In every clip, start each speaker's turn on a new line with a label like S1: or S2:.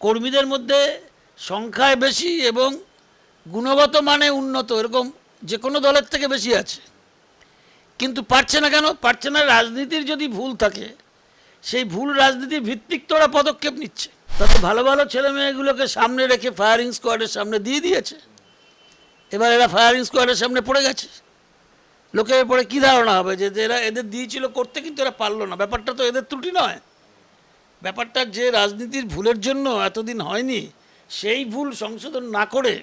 S1: কর্মীদের মধ্যে সংখ্যায় বেশি এবং গুণগত মানে উন্নত, এরকম যে কোনো দলের থেকে বেশি আছে। কিন্তু পারছে না কেন? পারছে না রাজনীতির যদি ভুল থাকে, সেই ভুল রাজনীতির ভিত্তিক তো ওরা পদক্ষেপ নিচ্ছে। তাতে ভালো ভালো ছেলে মেয়েগুলোকে সামনে রেখে ফায়ারিং স্কোয়াডের সামনে দিয়ে দিয়েছে। এবার এরা ফায়ারিং স্কোয়াডের সামনে পড়ে গেছে। লোকের পরে কী ধারণা হবে? যে এরা এদের দিয়েছিল করতে, কিন্তু এরা পারল না। ব্যাপারটা তো এদের ত্রুটি নয়। ব্যাপারটা যে রাজনীতির ভুলের জন্য এতদিন হয়নি, সেই ভুল সংশোধন না করে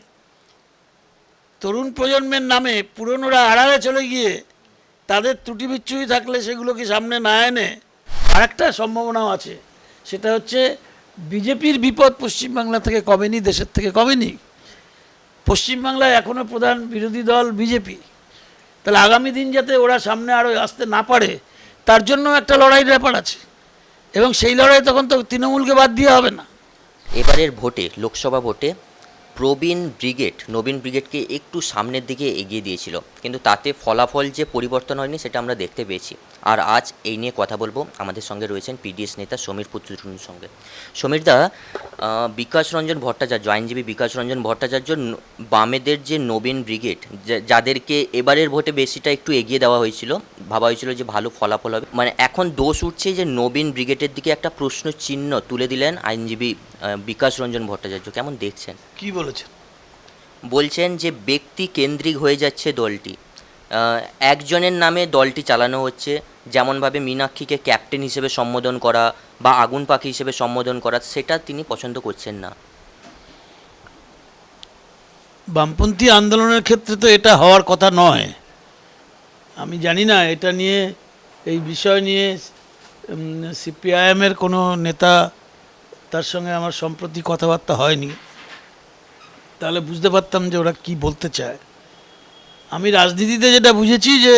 S1: তরুণ প্রজন্মের নামে পুরনোরা আড়ালে চলে গিয়ে তাদের ত্রুটি বিচ্ছুই থাকলে সেগুলোকে সামনে না এনে আরেকটা সম্ভাবনাও আছে। সেটা হচ্ছে বিজেপির বিপদ পশ্চিমবাংলা থেকে কমেনি দেশের থেকে কমেনি পশ্চিমবাংলায় এখনও প্রধান বিরোধী দল বিজেপি। তাহলে আগামী দিন যাতে ওরা সামনে আরও আসতে না পারে, তার জন্য একটা লড়াইয়ের ব্যাপার আছে। এবং সেই লড়াই তখন তো তৃণমূলকে বাদ দিয়ে হবে না।
S2: এবারের ভোটে লোকসভা ভোটে প্রবীণ ব্রিগেড, নবীন ব্রিগেডকে একটু সামনের দিকে এগিয়ে দিয়েছিল। কিন্তু তাতে ফলাফল যে পরিবর্তন হয়নি সেটা আমরা দেখতে পেয়েছি। আর আজ এই নিয়ে কথা বলব। আমাদের সঙ্গে রয়েছেন পিডিএস নেতা সমীর পুত্রুর সঙ্গে। সমীরদা বিকাশ রঞ্জন ভট্টাচার্য, আইনজীবী বিকাশ রঞ্জন ভট্টাচার্য বামেদের যে নবীন ব্রিগেড যাদেরকে এবারের ভোটে বেশিটা একটু এগিয়ে দেওয়া হয়েছিল, ভাবা হয়েছিল যে ভালো ফলাফল হবে। মানে এখন দোষ উঠছে যে নবীন ব্রিগেডের দিকে একটা প্রশ্ন চিহ্ন তুলে দিলেন আইনজীবী বিকাশ রঞ্জন ভট্টাচার্য। কেমন দেখছেন?
S1: কি বলেছেন?
S2: বলছেন যে ব্যক্তি কেন্দ্রিক হয়ে যাচ্ছে দলটি। একজনের নামে দলটি চালানো হচ্ছে যেমনভাবে মীনাক্ষীকে ক্যাপ্টেন হিসেবে সম্বোধন করা বা আগুন পাখি হিসেবে সম্বোধন করা সেটা তিনি পছন্দ করছেন না।
S1: বামপন্থী আন্দোলনের ক্ষেত্রে তো এটা হওয়ার কথা নয়। আমি জানি না এটা নিয়ে এই বিষয় নিয়ে সিপিআইএমের কোনো নেতা তার সঙ্গে আমার সম্প্রতি কথাবার্তা হয়নি। তাহলে বুঝতে পারতাম যে ওরা কি বলতে চায়। আমি রাজনীতিতে যেটা বুঝেছি যে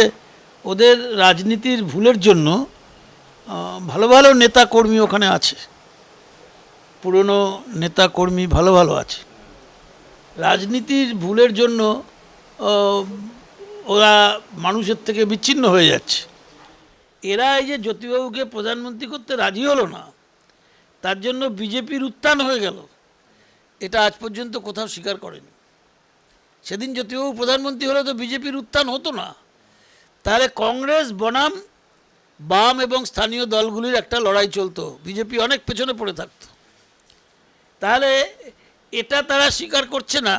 S1: ওদের রাজনীতির ভুলের জন্য ভালো ভালো নেতা কর্মী ওখানে আছে। পুরনো নেতা কর্মী ভালো ভালো আছে। রাজনীতির ভুলের জন্য ওরা মানুষের থেকে বিচ্ছিন্ন হয়ে যাচ্ছে। এরা এই যে জ্যোতিবাবুকে প্রধানমন্ত্রী করতে রাজি হলো না, তার জন্য বিজেপির উত্থান হয়ে গেল। এটা আজ পর্যন্ত কোথাও স্বীকার করেনি। সেদিন জ্যোতিবাবু প্রধানমন্ত্রী হলে তো বিজেপির উত্থান হতো না, তাহলে কংগ্রেস, বনাম, বাম এবং স্থানীয় দলগুলির একটা লড়াই চলতো, বিজেপি অনেক পেছনে পড়ে থাকত। তাহলে এটা তারা স্বীকার করছে না,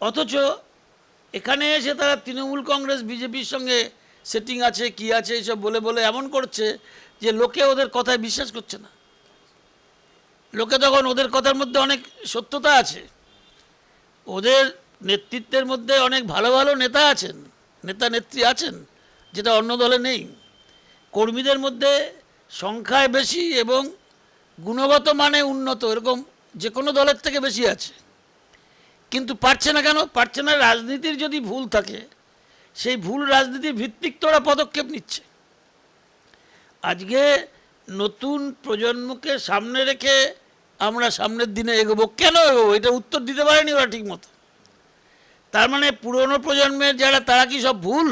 S1: অথচ এখানে এসে তারা তৃণমূল কংগ্রেস, বিজেপির সঙ্গে সেটিং আছে, কি আছে, এসব বলে বলে এমন করছে যে লোকে ওদের কথায় বিশ্বাস করছে না। লোকে তখন ওদের কথার মধ্যে অনেক সত্যতা আছে। ওদের নেতৃত্বের মধ্যে অনেক ভালো ভালো নেতা আছেন, নেতা নেত্রী আছেন, যেটা অন্য দলে নেই। কর্মীদের মধ্যে সংখ্যায় বেশি এবং গুণগত মানে উন্নত, এরকম যে কোনো দলের থেকে বেশি আছে। কিন্তু পারছে না কেন? পারছে না রাজনীতির যদি ভুল থাকে, সেই ভুল রাজনীতির ভিত্তিক তো ওরা পদক্ষেপ নিচ্ছে। আজকে নতুন প্রজন্মকে সামনে রেখে আমরা সামনের দিনে এগোবো। কেন এগোবো? এটা উত্তর দিতে পারেনি ওরা ঠিক মতো তার মানে পুরনো প্রজন্মের যারা, তারা কি সব ভুল?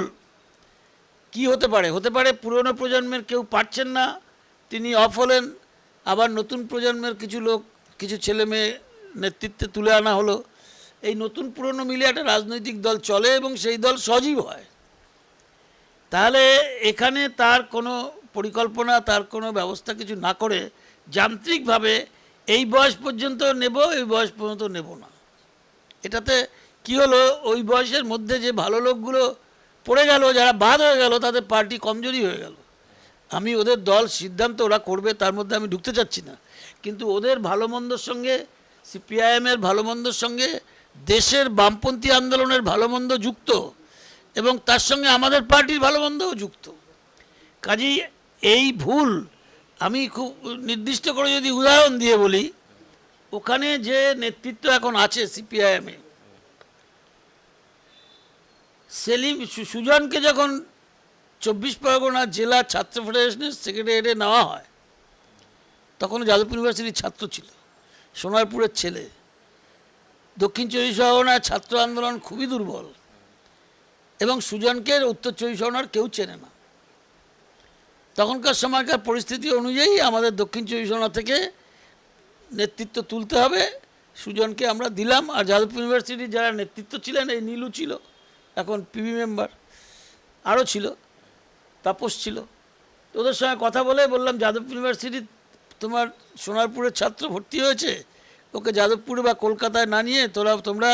S1: কি হতে পারে? হতে পারে পুরনো প্রজন্মের কেউ পারছেন না, তিনি অফ হলেন, আবার নতুন প্রজন্মের কিছু লোক, কিছু ছেলে মেয়ে নেতৃত্বে তুলে আনা হলো। এই নতুন পুরনো মিলে একটা রাজনৈতিক দল চলে এবং সেই দল সজীব হয়। তাহলে এখানে তার কোনো পরিকল্পনা, তার কোনো ব্যবস্থা কিছু না করে যান্ত্রিকভাবে এই বয়স পর্যন্ত নেব, এই বয়স পর্যন্ত নেব না। এটাতে কি হলো, ওই বয়সের মধ্যে যে ভালো লোকগুলো পড়ে গেল, যারা বাদ হয়ে গেল, তাদের পার্টি কমজোরি হয়ে গেল। আমি ওদের দল সিদ্ধান্ত ওরা করবে, তার মধ্যে আমি ঢুকতে চাচ্ছি না। কিন্তু ওদের ভালো মন্দর সঙ্গে, সিপিআইএমের ভালো মন্দর সঙ্গে, দেশের বামপন্থী আন্দোলনের ভালো মন্দ যুক্ত, এবং তার সঙ্গে আমাদের পার্টির ভালো মন্দও যুক্ত। কাজেই এই ভুল আমি খুব নির্দিষ্ট করে যদি উদাহরণ দিয়ে বলি, ওখানে যে নেতৃত্ব এখন আছে সিপিআইএমে সেলিম সুজনকে যখন চব্বিশ পরগনা জেলা ছাত্র ফেডারেশনের সেক্রেটারিয়েটে নেওয়া হয়, তখন যাদবপুর ইউনিভার্সিটির ছাত্র ছিল, সোনারপুরের ছেলে। দক্ষিণ চব্বিশ পরগনার ছাত্র আন্দোলন খুবই দুর্বল এবং সুজনকে উত্তর চব্বিশ পরগনার কেউ চেনে না। তখনকার সময়কার পরিস্থিতি অনুযায়ী আমাদের দক্ষিণ চব্বিশ পরগনা থেকে নেতৃত্ব তুলতে হবে। সুজনকে আমরা দিলাম আর যাদবপুর ইউনিভার্সিটির যারা নেতৃত্ব ছিলেন, এই নীলু ছিল, এখন পিবি মেম্বার, আরও ছিল, তাপস ছিল। ওদের সঙ্গে কথা বলে বললাম, যাদবপুর ইউনিভার্সিটি তোমার সোনারপুরের ছাত্র ভর্তি হয়েছে, ওকে যাদবপুরে বা কলকাতায় না নিয়ে তোরা, তোমরা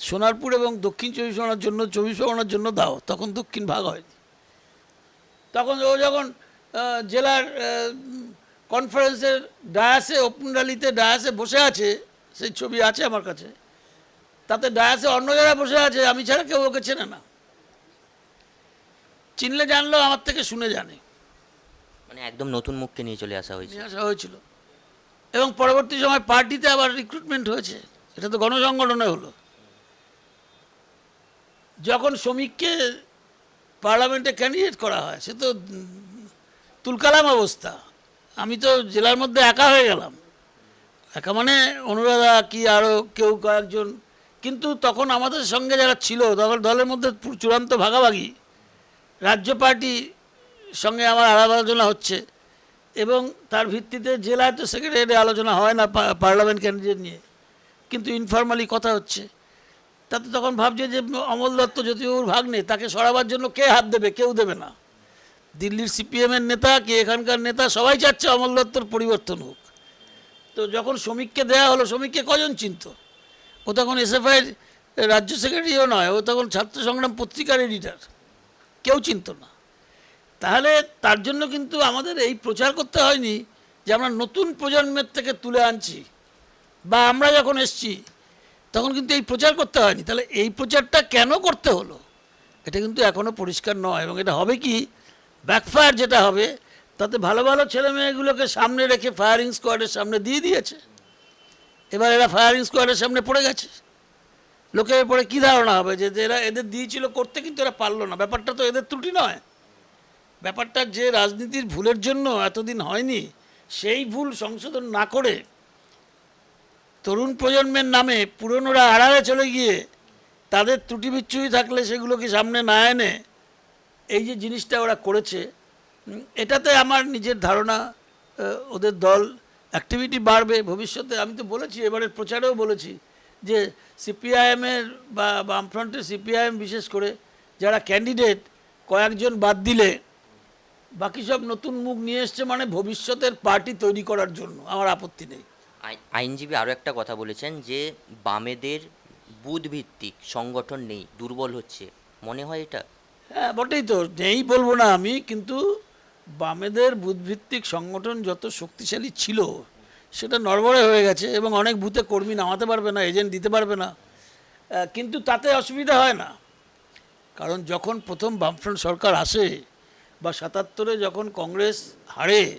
S1: সোনারপুর এবং দক্ষিণ চব্বিশ পরগনার জন্য, চব্বিশ পরগনার জন্য দাও। তখন দক্ষিণ ভাগ হয়নি। তখন ও যখন জেলার কনফারেন্সের ডায়াসে ওপেন র্যালিতে ডায়াসে বসে আছে সেই ছবি আছে আমার কাছে তাতে ডায়াসে অন্য যারা বসে আছে আমি ছাড়া কেউ ওকে চেনে না। চিনলে জানলো আমার থেকে শুনে জানে।
S2: মানে একদম নতুন মুখকে নিয়ে চলে আসা হয়েছে।
S1: আসা হয়েছিল। এবং পরবর্তী সময় পার্টিতে আবার রিক্রুটমেন্ট হয়েছে এটা তো গণসংগঠনে হলো। যখন শ্রমিককে পার্লামেন্টে ক্যান্ডিডেট করা হয়, সে তো তুলকালাম অবস্থা। আমি তো জেলার মধ্যে একা হয়ে গেলাম। একা মানে অনুরাধা কি আরও কেউ কয়েকজন? কিন্তু তখন আমাদের সঙ্গে যারা ছিল, তখন দলের মধ্যে চূড়ান্ত ভাগাভাগি। রাজ্য পার্টি সঙ্গে আমার আলাপ আলোচনা হচ্ছে এবং তার ভিত্তিতে জেলায় তো সেক্রেটারি আলোচনা হয় না পার্লামেন্ট ক্যান্ডিডেট নিয়ে। কিন্তু ইনফরমালি কথা হচ্ছে। তাতে তখন ভাবছে যে অমল দত্ত জ্যোতিবাবুর ভাগ নেই তাকে সরাবার জন্য কে হাত দেবে, কেউ দেবে না। দিল্লির সিপিএমের নেতা, কি এখানকার নেতা, সবাই চাচ্ছে অমল দত্তর পরিবর্তন হোক। তো যখন শ্রমিককে দেয়া হলো, শ্রমিককে কজন চিনত? ও তখন এসএফআইয়ের রাজ্য সেক্রেটারিও নয়, ও তখন ছাত্র সংগ্রাম পত্রিকার এডিটার কেউ চিনত না। তাহলে তার জন্য কিন্তু আমাদের এই প্রচার করতে হয়নি যে আমরা নতুন প্রজন্মের থেকে তুলে আনছি, বা আমরা যখন এসছি তখন কিন্তু এই প্রচার করতে হয়নি। তাহলে এই প্রচারটা কেন করতে হলো? এটা কিন্তু এখনও পরিষ্কার নয় এবং এটা হবে কি? ব্যাকফায়ার যেটা হবে, তাতে ভালো ভালো ছেলে মেয়েগুলোকে সামনে রেখে ফায়ারিং স্কোয়াডের সামনে দিয়ে দিয়েছে। এবার এরা ফায়ারিং স্কোয়াডের সামনে পড়ে গেছে। লোকের পরে কী ধারণা হবে যে এরা এদের দিয়েছিল করতে কিন্তু এরা পারল না। ব্যাপারটা তো এদের ত্রুটি নয়। ব্যাপারটা যে রাজনীতির ভুলের জন্য এতদিন হয়নি, সেই ভুল সংশোধন না করে তরুণ প্রজন্মের নামে পুরনোরা আড়ালে চলে গিয়ে তাদের ত্রুটি বিচ্ছুরি থাকলে সেগুলোকে সামনে না এনে এই যে জিনিসটা ওরা করেছে এটাতে আমার নিজের ধারণা ওদের দল অ্যাক্টিভিটি বাড়বে ভবিষ্যতে। আমি তো বলেছি, এবারের প্রচারেও বলেছি যে সিপিআইএমের বা বামফ্রন্টের সিপিআইএম বিশেষ করে যারা ক্যান্ডিডেট কয়েকজন বাদ দিলে বাকি সব নতুন মুখ নিয়ে এসছে মানে ভবিষ্যতের পার্টি তৈরি করার জন্য। আমার আপত্তি নেই।
S2: আইনজীবী আরও একটা কথা বলেছেন যে বামেদের বুধভিত্তিক সংগঠন নেই, দুর্বল হচ্ছে। মনে হয় এটা?
S1: হ্যাঁ বটেই তো, নেই বলব না আমি, কিন্তু বামেদের বুধভিত্তিক সংগঠন যত শক্তিশালী ছিল, সেটা নড়বড়ে হয়ে গেছে এবং অনেক বুথে কর্মী নামাতে পারবে না, এজেন্ট দিতে পারবে না। কিন্তু তাতে অসুবিধা হয় না। কারণ যখন প্রথম বামফ্রন্ট সরকার আসে বা সাতাত্তরে যখন কংগ্রেস হারে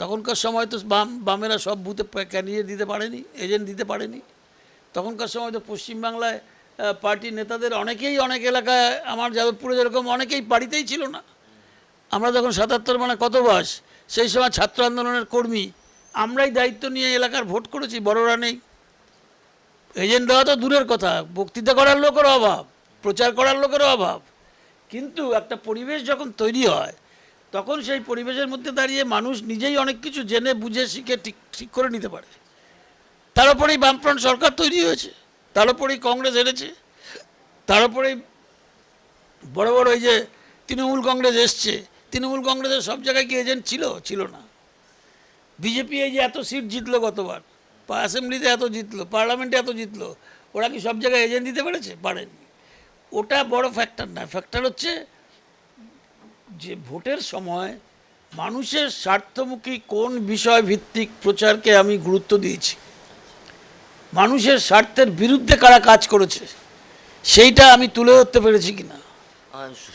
S1: তখনকার সময় তো বাম, বামেরা সব বুথে ক্যান্ডিডেট দিতে পারেনি এজেন্ট দিতে পারেনি। তখনকার সময় তো পশ্চিমবাংলায় পার্টির নেতাদের অনেকেই অনেক এলাকায়, আমার যাদবপুরে যেরকম অনেকেই বাড়িতেই ছিল না। আমরা যখন সাতাত্তর মানে কত বয়স, সেই সময় ছাত্র আন্দোলনের কর্মী, আমরাই দায়িত্ব নিয়ে এলাকার ভোট করেছি, বড়রা নেই। এজেন্ট দেওয়া তো দূরের কথা, বক্তৃতা করার লোকেরও অভাব, প্রচার করার লোকেরও অভাব। কিন্তু একটা পরিবেশ যখন তৈরি হয় তখন সেই পরিবেশের মধ্যে দাঁড়িয়ে মানুষ নিজেই অনেক কিছু জেনে, বুঝে, শিখে, ঠিক ঠিক করে নিতে পারে। তার উপরেই বামফ্রন্ট সরকার তৈরি হয়েছে, তার উপরেই কংগ্রেস হেরেছে তার উপরেই বড় বড় এই যে তৃণমূল কংগ্রেস এসছে, তৃণমূল কংগ্রেসের সব জায়গায় কি এজেন্ট ছিল? ছিল না। বিজেপি এই যে এত সিট জিতলো গতবার পা- অ্যাসেম্বলিতে এত জিতলো পার্লামেন্টে এত জিতলো, ওরা কি সব জায়গায় এজেন্ট দিতে পেরেছে? পারেনি। ওটা বড় ফ্যাক্টর না। ফ্যাক্টর হচ্ছে যে ভোটের সময় মানুষের স্বার্থমুখী কোন বিষয় ভিত্তিক প্রচারকে আমি গুরুত্ব দিয়েছি? মানুষের স্বার্থের বিরুদ্ধে কারা কাজ করেছে? সেইটা আমি তুলে ধরতে পেরেছি কিনা?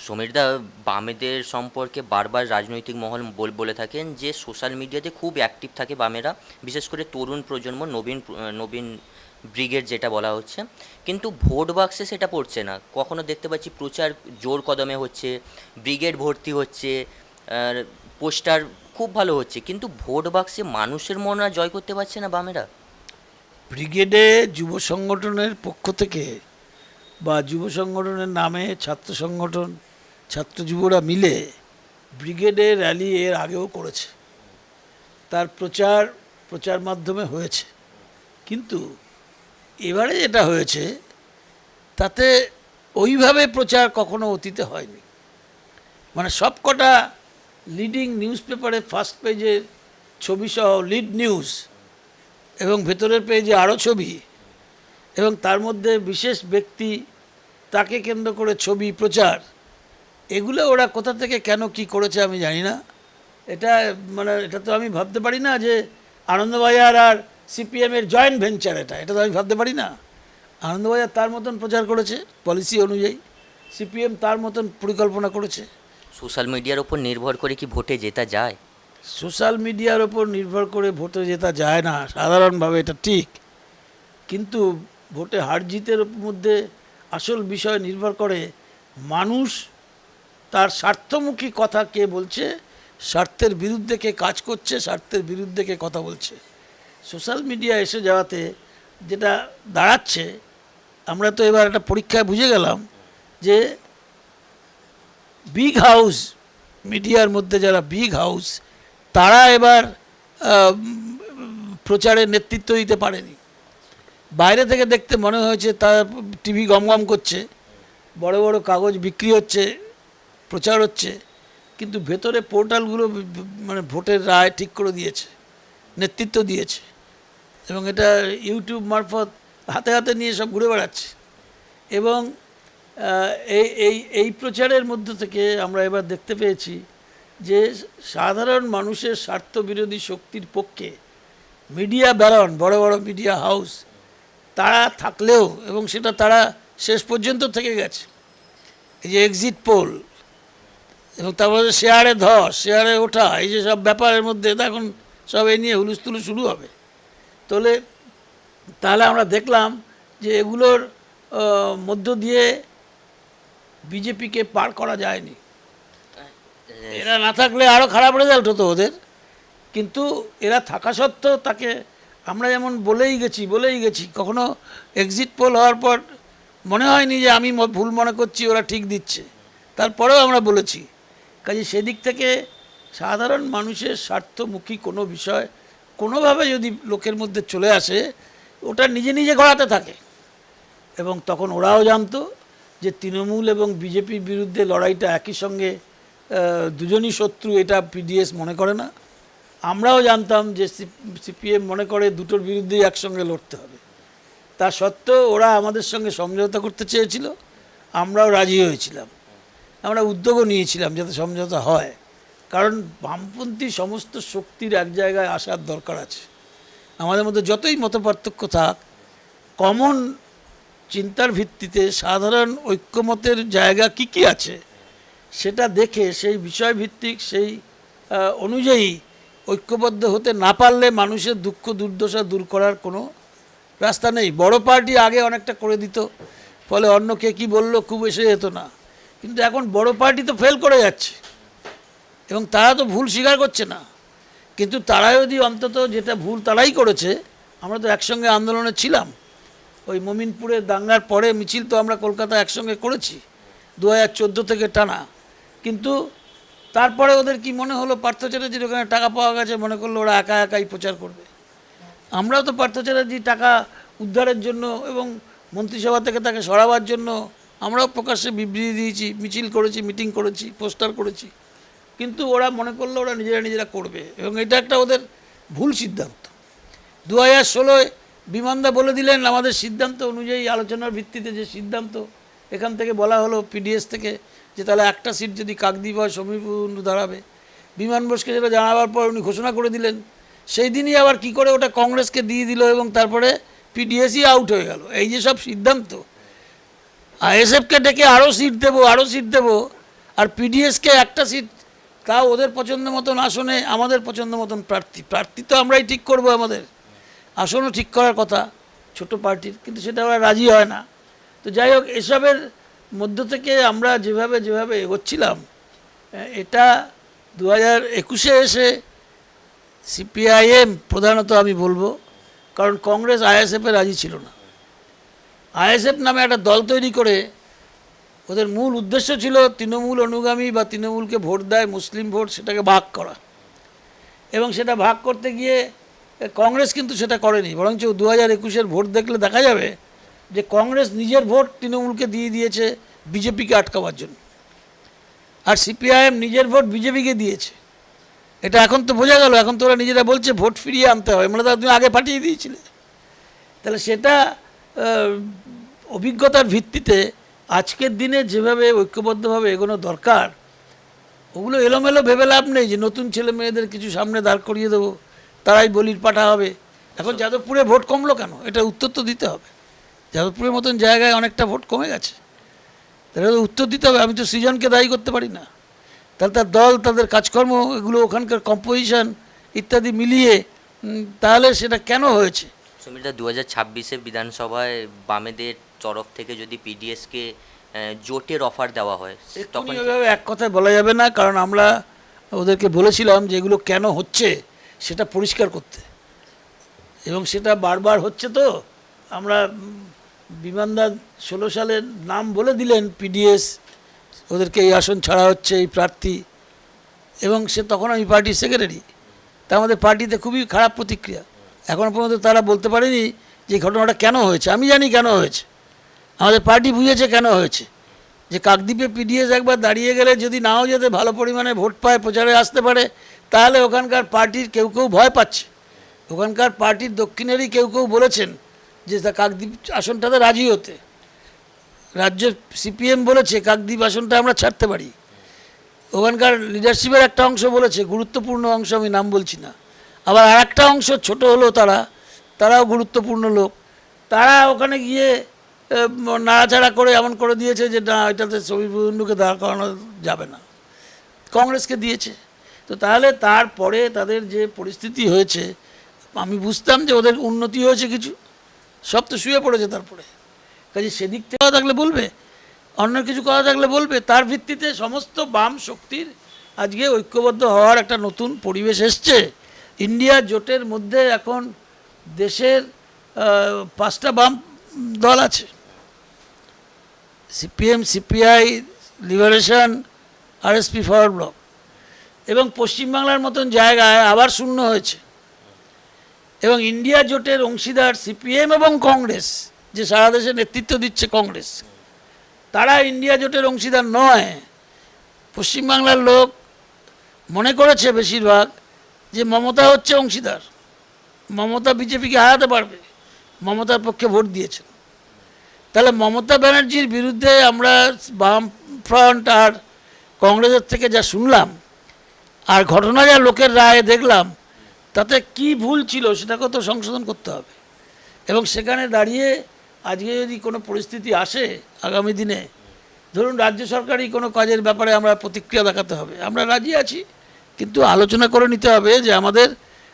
S2: সমীরদা, বামেদের সম্পর্কে বারবার রাজনৈতিক মহল বল- বলে থাকেন যে, সোশ্যাল মিডিয়াতে খুব অ্যাক্টিভ থাকে বামেরা, বিশেষ করে তরুণ প্রজন্ম, নবীন নবীন ব্রিগেড যেটা বলা হচ্ছে। কিন্তু ভোট বাক্সে সেটা পড়ছে না। কখনো দেখতে পাচ্ছি প্রচার জোর কদমে হচ্ছে, ব্রিগেড ভর্তি হচ্ছে পোস্টার খুব ভালো হচ্ছে। কিন্তু ভোট বাক্সে মানুষের মন আর জয় করতে পারছে না বামেরা।
S1: ব্রিগেডে যুব সংগঠনের পক্ষ থেকে বা যুব সংগঠনের নামে ছাত্র সংগঠন, ছাত্র যুবরা মিলে ব্রিগেডে র্যালি এর আগেও করেছে। তার প্রচার প্রচার মাধ্যমে হয়েছে। কিন্তু এবারে যেটা হয়েছে, তাতে ওইভাবে প্রচার কখনো অতীতে হয়নি। মানে সবকটা লিডিং নিউজ পেপারে ফার্স্ট পেজের ছবি সহ লিড নিউজ এবং ভেতরের পেজে আরও ছবি এবং তার মধ্যে বিশেষ ব্যক্তি তাকে কেন্দ্র করে ছবি প্রচার, এগুলো ওরা কোথা থেকে কেন কি করেছে আমি জানি না। এটা মানে এটা তো আমি ভাবতে পারি না যে আনন্দবাজার আর সিপিএমের জয়েন্ট ভেঞ্চার এটা এটা তো আমি ভাবতে পারি না। আনন্দবাজার তার মতন প্রচার করেছে পলিসি অনুযায়ী। সিপিএম তার মতন পরিকল্পনা করেছে।
S2: সোশ্যাল মিডিয়ার ওপর নির্ভর করে কি ভোটে জেতা যায়?
S1: সোশ্যাল মিডিয়ার ওপর নির্ভর করে ভোটে জেতা যায় না সাধারণভাবে এটা ঠিক। কিন্তু ভোটে হার জিতের মধ্যে আসল বিষয় নির্ভর করে মানুষ তার স্বার্থমুখী কথা কে বলছে স্বার্থের বিরুদ্ধে কে কাজ করছে স্বার্থের বিরুদ্ধে কে কথা বলছে। সোশ্যাল মিডিয়া এসে যাওয়াতে যেটা দাঁড়াচ্ছে, আমরা তো এবার একটা পরীক্ষায় বুঝে গেলাম যে বিগ হাউস মিডিয়ার মধ্যে যারা বিগ হাউস তারা এবার প্রচারের নেতৃত্ব দিতে পারেনি। বাইরে থেকে দেখতে মনে হয়েছে তার টিভি গমগম করছে, বড় বড় কাগজ বিক্রি হচ্ছে, প্রচার হচ্ছে, কিন্তু ভেতরে পোর্টালগুলো মানে ভোটের রায় ঠিক করে দিয়েছে, নেতৃত্ব দিয়েছে। এবং এটা ইউটিউব মারফত হাতে হাতে নিয়ে সব ঘুরে বেড়াচ্ছে। এবং এই এই এই প্রচারের মধ্য থেকে আমরা এবার দেখতে পেয়েছি যে সাধারণ মানুষের স্বার্থবিরোধী শক্তির পক্ষে মিডিয়া ব্যারন বড় বড় মিডিয়া হাউস, তারা থাকলেও এবং সেটা তারা শেষ পর্যন্ত থেকে গেছে। এই যে এক্সিট পোল এবং তারপরে শেয়ারে ধস শেয়ারে ওঠা, এই যে সব ব্যাপারের মধ্যে, এখন সব এই নিয়ে হুলুস্থুলু শুরু হবে। তাহলে তাহলে আমরা দেখলাম যে এগুলোর মধ্য দিয়ে বিজেপিকে পার করা যায়নি। এরা না থাকলে আরও খারাপ রেজাল্ট হতো ওদের। কিন্তু এরা থাকা সত্ত্বেও তাকে আমরা যেমন বলেই গেছি বলেই গেছি কখনো এক্সিট পোল হওয়ার পর মনে হয়নি যে আমি ভুল মনে করছি ওরা ঠিক দিচ্ছে। তারপরেও আমরা বলেছি। কাজে সেদিক থেকে সাধারণ মানুষের স্বার্থমুখী কোনো বিষয় কোনোভাবে যদি লোকের মধ্যে চলে আসে, ওটা নিজে নিজে গড়াতে থাকে। এবং তখন ওরাও জানতো যে তৃণমূল এবং বিজেপির বিরুদ্ধে লড়াইটা একই সঙ্গে দুজনই শত্রু, এটা পিডিএস মনে করে না। আমরাও জানতাম যে সিপিএম মনে করে দুটোর বিরুদ্ধেই একসঙ্গে লড়তে হবে। তা সত্ত্বেও ওরা আমাদের সঙ্গে সমঝোতা করতে চেয়েছিল। আমরাও রাজি হয়েছিলাম। আমরা উদ্যোগও নিয়েছিলাম যাতে সমঝোতা হয়। কারণ বামপন্থী সমস্ত শক্তির এক জায়গায় আসার দরকার আছে। আমাদের মধ্যে যতই মতপার্থক্য থাক কমন চিন্তার ভিত্তিতে সাধারণ ঐক্যমতের জায়গা কি কি আছে, সেটা দেখে, সেই বিষয়ভিত্তিক, সেই অনুযায়ী ঐক্যবদ্ধ হতে না পারলে মানুষের দুঃখ, দুর্দশা দূর করার কোনো রাস্তা নেই। বড় পার্টি আগে অনেকটা করে দিত, ফলে অন্য কে কী বলল খুব এসে যেত না। কিন্তু এখন বড় পার্টি তো ফেল করে যাচ্ছে। এবং তারা তো ভুল স্বীকার করছে না। কিন্তু তারা যদি অন্তত যেটা ভুল তারাই করেছে, আমরা তো একসঙ্গে আন্দোলনে ছিলাম। ওই মমিনপুরের দাঙ্গার পরে মিছিল তো আমরা কলকাতা একসঙ্গে করেছি, দু হাজার চোদ্দ থেকে টানা। কিন্তু তারপরে ওদের কি মনে হলো, পার্থ চ্যাটার্জির ওখানে টাকা পাওয়া গেছে, মনে করল ওরা একা একাই প্রচার করবে। আমরাও তো পার্থ চ্যাটার্জি টাকা উদ্ধারের জন্য এবং মন্ত্রিসভা থেকে তাকে সরাবার জন্য আমরাও প্রকাশ্যে বিবৃতি দিয়েছি, মিছিল করেছি, মিটিং করেছি, পোস্টার করেছি। কিন্তু ওরা মনে করল ওরা নিজেরা নিজেরা করবে এবং এটা একটা ওদের ভুল সিদ্ধান্ত। দু হাজার ষোলোয় বিমানদা বলে দিলেন আমাদের সিদ্ধান্ত অনুযায়ী আলোচনার ভিত্তিতে যে সিদ্ধান্ত এখান থেকে বলা হলো পিডিএস থেকে যে তাহলে একটা সিট যদি কাকদ্বীপ হয় সমীপবন্ধু দাঁড়াবে। বিমান বোসকে যেটা জানাবার পর উনি ঘোষণা করে দিলেন। সেই দিনই আবার কি করে ওটা কংগ্রেসকে দিয়ে দিল এবং তারপরে পিডিএসই আউট হয়ে গেল। এই যে সব সিদ্ধান্ত, আইএসএফকে ডেকে আরও সিট দেবো, আরও সিট দেবো, আর পিডিএসকে একটা সিট তাও ওদের পছন্দ মতন আসনে, আমাদের পছন্দ মতন প্রার্থী। প্রার্থী তো আমরাই ঠিক করব আমাদের। আসনও ঠিক করার কথা, ছোট পার্টির, কিন্তু সেটা ওরা রাজি হয় না। তো যাই হোক, এসবের মধ্য থেকে আমরা যেভাবে যেভাবে এগোচ্ছিলাম এটা দু হাজার একুশে এসে সিপিআইএম প্রধানত আমি বলব, কারণ কংগ্রেস আইএসএফে রাজি ছিল না। আইএসএফ নামে একটা দল তৈরি করে ওদের মূল উদ্দেশ্য ছিল তৃণমূল অনুগামী বা তৃণমূলকে ভোট দেয়, মুসলিম ভোট সেটাকে ভাগ করা। এবং সেটা ভাগ করতে গিয়ে কংগ্রেস কিন্তু সেটা করেনি, বরঞ্চ দু হাজার একুশের ভোট দেখলে দেখা যাবে যে কংগ্রেস নিজের ভোট তৃণমূলকে দিয়ে দিয়েছে বিজেপিকে আটকাবার জন্য। আর সিপিআইএম নিজের ভোট বিজেপিকে দিয়েছে। এটা এখন তো বোঝা গেল, এখন তো ওরা নিজেরা বলছে ভোট ফিরিয়ে আনতে হবে মানে তুমি আগে পাঠিয়ে দিয়েছিলে। তাহলে সেটা অভিজ্ঞতার ভিত্তিতে আজকের দিনে যেভাবে ঐক্যবদ্ধভাবে এগোনো দরকার, ওগুলো এলোমেলো ভেবে লাভ নেই যে নতুন ছেলে মেয়েদের কিছু সামনে দাঁড় করিয়ে দেবো, তারাই বলির পাঠা হবে। এখন যাদবপুরে ভোট কমলো কেন? এটা উত্তর তো দিতে হবে। যাদবপুরের মতন জায়গায় অনেকটা ভোট কমে গেছে। তাহলে উত্তর দিতে হবে, আমি তো সৃজনকে দায়ী করতে পারি না। তাহলে তার দল, তাদের কাজকর্ম, এগুলো ওখানকার কম্পোজিশন ইত্যাদি মিলিয়ে তাহলে সেটা কেন হয়েছে?
S2: সুমিরদা দু হাজার ছাব্বিশে বিধানসভায় বামেদের তরফ থেকে যদি পিডিএসকে জোটের অফার দেওয়া হয় তখন
S1: তখন এভাবে এক কথায় বলা যাবে না কারণ আমরা ওদেরকে বলেছিলাম যে এগুলো কেন হচ্ছে সেটা পরিষ্কার করতে। এবং সেটা বারবার হচ্ছে তো আমরা বিমানদা ষোলো সালের নাম বলে দিলেন পিডিএস ওদেরকে এই আসন ছাড়া হচ্ছে এই প্রার্থী। এবং সে তখন আমি পার্টির সেক্রেটারি তা আমাদের পার্টিতে খুবই খারাপ প্রতিক্রিয়া। এখনও পর্যন্ত তারা বলতে পারেনি যে ঘটনাটা কেন হয়েছে। আমি জানি কেন হয়েছে। আমাদের পার্টি বুঝেছে কেন হয়েছে। যে কাকদ্বীপে পিডিএস একবার দাঁড়িয়ে গেলে যদি নাও যেতে ভালো পরিমাণে ভোট পায়, প্রচারে আসতে পারে, তাহলে ওখানকার পার্টির কেউ কেউ ভয় পাচ্ছে। ওখানকার পার্টির দক্ষিণেরই কেউ কেউ বলেছেন যে কাকদ্বীপ আসনটাতে রাজি হতে। রাজ্য সিপিএম বলেছে, কাকদ্বীপ আসনটা আমরা ছাড়তে পারি। ওখানকার লিডারশিপের একটা অংশ বলেছে, গুরুত্বপূর্ণ অংশ আমি নাম বলছি না। আবার আর একটা অংশ ছোট হলো তারা, তারাও গুরুত্বপূর্ণ লোক। তারা ওখানে গিয়ে নাড়াচাড়া করে এমন করে দিয়েছে যে, না, এটাতে ছবি বন্ধুকে দাঁড় করানো যাবে না। কংগ্রেসকে দিয়েছে। তো তাহলে তারপরে তাদের যে পরিস্থিতি হয়েছে, আমি বুঝতাম যে ওদের উন্নতি হয়েছে কিছু। সব তো শুয়ে পড়েছে তারপরে। কাজে সেদিক থেকে থাকলে বলবে, অন্য কিছু কথা থাকলে বলবে, তার ভিত্তিতে সমস্ত বাম শক্তির আজকে ঐক্যবদ্ধ হওয়ার একটা নতুন পরিবেশ এসছে। ইন্ডিয়া জোটের মধ্যে এখন দেশের পাঁচটা বাম দল আছে। CPM, CPI, liberation, RSP, Forward Bloc. এবং পশ্চিমবাংলার মতন জায়গায় আবার শূন্য হয়েছে। এবং ইন্ডিয়া জোটের অংশীদার সিপিএম এবং কংগ্রেস, যে সারা দেশে নেতৃত্ব দিচ্ছে কংগ্রেস, তারা ইন্ডিয়া জোটের অংশীদার নয়। পশ্চিমবাংলার লোক মনে করেছে বেশিরভাগ যে মমতা হচ্ছে অংশীদার। মমতা বিজেপিকে হারাতে পারবে। মমতার পক্ষে ভোট দিয়েছেন। তাহলে মমতা ব্যানার্জির বিরুদ্ধে আমরা বাম ফ্রন্ট আর কংগ্রেসের থেকে যা শুনলাম, আর ঘটনা যা লোকের রায়ে দেখলাম, তাতে কি ভুল ছিল সেটাকে তো সংশোধন করতে হবে। এবং সেখানে দাঁড়িয়ে আজকে যদি কোনো পরিস্থিতি আসে আগামী দিনে, ধরুন রাজ্য সরকারি কোনো কাজের ব্যাপারে আমরা প্রতিক্রিয়া দেখাতে হবে। আমরা রাজি আছি। কিন্তু আলোচনা করে নিতে হবে যে আমাদের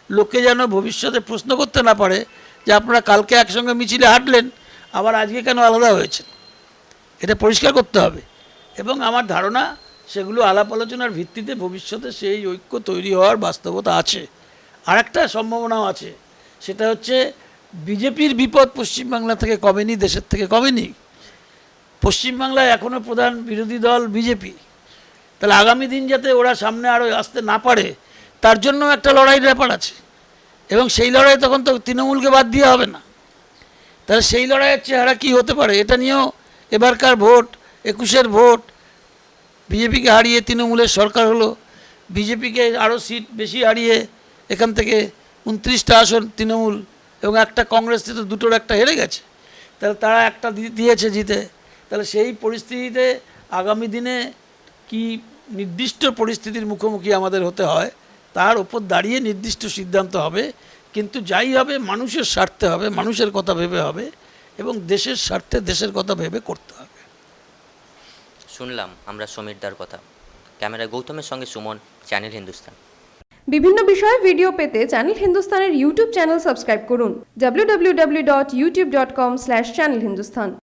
S1: লোকে যেন ভবিষ্যতে প্রশ্ন করতে না পারে যে আপনারা কালকে একসঙ্গে মিছিলে হাঁটলেন, আবার আজকে কেন আলাদা হয়েছে এটা পরিষ্কার করতে হবে। এবং আমার ধারণা সেগুলো আলাপ আলোচনার ভিত্তিতে ভবিষ্যতে সেই ঐক্য তৈরি হওয়ার বাস্তবতা আছে। আর একটা সম্ভাবনাও আছে, সেটা হচ্ছে বিজেপির বিপদ পশ্চিমবাংলা থেকে কমেনি, দেশের থেকে কমেনি। পশ্চিমবাংলায় এখনও প্রধান বিরোধী দল বিজেপি। তাহলে আগামী দিন যাতে ওরা সামনে আরও আসতে না পারে, তার জন্য একটা লড়াইয়ের ব্যাপার আছে। এবং সেই লড়াই তখন তো তৃণমূলকে বাদ দিয়ে হবে না। তাহলে সেই লড়াইয়ের চেহারা কী হতে পারে? এটা নিয়েও এবারকার ভোট, একুশের ভোট, বিজেপিকে হারিয়ে তৃণমূলের সরকার হলো, বিজেপিকে আরও সিট বেশি হারিয়ে এখান থেকে উনত্রিশটা আসন তৃণমূল এবং একটা কংগ্রেস তো দুটোর একটা হেরে গেছে। তাহলে তারা একটা দিয়েছে জিতে। তাহলে সেই পরিস্থিতিতে আগামী দিনে কি নির্দিষ্ট পরিস্থিতির মুখোমুখি আমাদের হতে হয় তার ওপর দাঁড়িয়ে নির্দিষ্ট সিদ্ধান্ত হবে। কিন্তু যাই হবে মানুষের স্বার্থে হবে মানুষের কথা ভেবে হবে এবং দেশের স্বার্থে দেশের কথা ভেবে করতে হবে।
S2: শুনলাম আমরা সমীরদার কথা। ক্যামেরায় গৌতমের সঙ্গে সুমন চ্যানেল হিন্দুস্তান।
S3: বিভিন্ন বিষয়ে ভিডিও পেতে চ্যানেল হিন্দুস্তানের ইউটিউব চ্যানেল সাবস্ক্রাইব করুন www.youtube.com/channelhindustan